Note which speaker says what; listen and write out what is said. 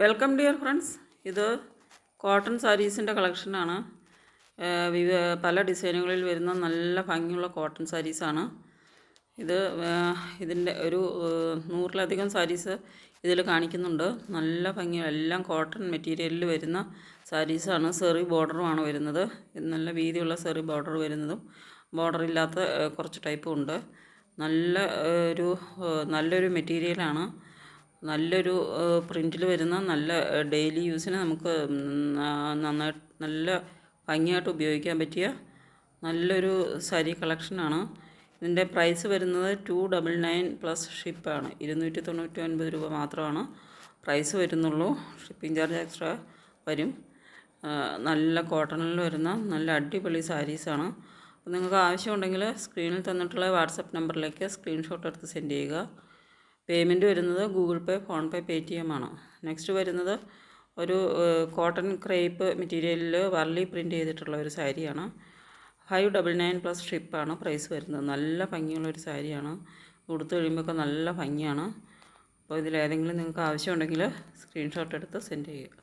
Speaker 1: Welcome dear friends. ഇത് കോട്ടൺ സാരീസിന്റെ കളക്ഷനാണ്. പല ഡിസൈനുകളിൽ വരുന്ന നല്ല ഭംഗിയുള്ള കോട്ടൺ സാരീസാണ്. ഇത് ഇതിന്റെ ഒരു നൂറിലധികം സാരീസ് ഇതിൽ കാണിക്കുന്നുണ്ട്. നല്ല ഭംഗി എല്ലാം കോട്ടൺ മെറ്റീരിയലിൽ വരുന്ന സാരീസാണ്. സെറി ബോർഡറുമാണ് വരുന്നത്. നല്ല വീതിയുള്ള സെറി ബോർഡർ വരുന്നതും ബോർഡർ ഇല്ലാത്ത കുറച്ച് ടൈപ്പും ഉണ്ട്. നല്ല ഒരു നല്ലൊരു മെറ്റീരിയലാണ്. നല്ലൊരു പ്രിന്റിൽ വരുന്ന നല്ല ഡെയിലി യൂസിന് നമുക്ക് നന്നായിട്ട് നല്ല ഭംഗിയായിട്ട് ഉപയോഗിക്കാൻ പറ്റിയ നല്ലൊരു സാരി കളക്ഷനാണ്. ഇതിന്റെ പ്രൈസ് വരുന്നത് ടു ഡബിൾ നയൻ പ്ലസ് ഷിപ്പാണ്. ഇരുന്നൂറ്റി തൊണ്ണൂറ്റി ഒൻപത് രൂപ മാത്രമാണ് പ്രൈസ് വരുന്നുള്ളൂ. ഷിപ്പിംഗ് ചാർജ് എക്സ്ട്രാ വരും. നല്ല കോട്ടണിൽ വരുന്ന നല്ല അടിപൊളി സാരീസാണ്. അപ്പോൾ നിങ്ങൾക്ക് ആവശ്യമുണ്ടെങ്കിൽ സ്ക്രീനിൽ തന്നിട്ടുള്ള വാട്സപ്പ് നമ്പറിലേക്ക് സ്ക്രീൻഷോട്ട് എടുത്ത് സെൻഡ് ചെയ്യുക. പേയ്മെന്റ് വരുന്നത് Google Pay PhonePe T M ആണ്. നെക്സ്റ്റ് വരുന്നത് ഒരു കോട്ടൺ ക്രേപ്പ് മെറ്റീരിയലിൽ വർലി പ്രിന്റ് ചെയ്തിട്ടുള്ള ഒരു സാരിയാണ്. ഫൈവ് ഡബിൾ നയൻ പ്ലസ് ഷിപ്പാണ് പ്രൈസ് വരുന്നത്. നല്ല ഭംഗിയുള്ളൊരു സാരിയാണ്. ഉടുത്ത് കഴിയുമ്പോഴൊക്കെ നല്ല ഭംഗിയാണ്. അപ്പോൾ ഇതിലേതെങ്കിലും നിങ്ങൾക്ക് ആവശ്യമുണ്ടെങ്കിൽ സ്ക്രീൻഷോട്ട് എടുത്ത് സെൻഡ് ചെയ്യുക.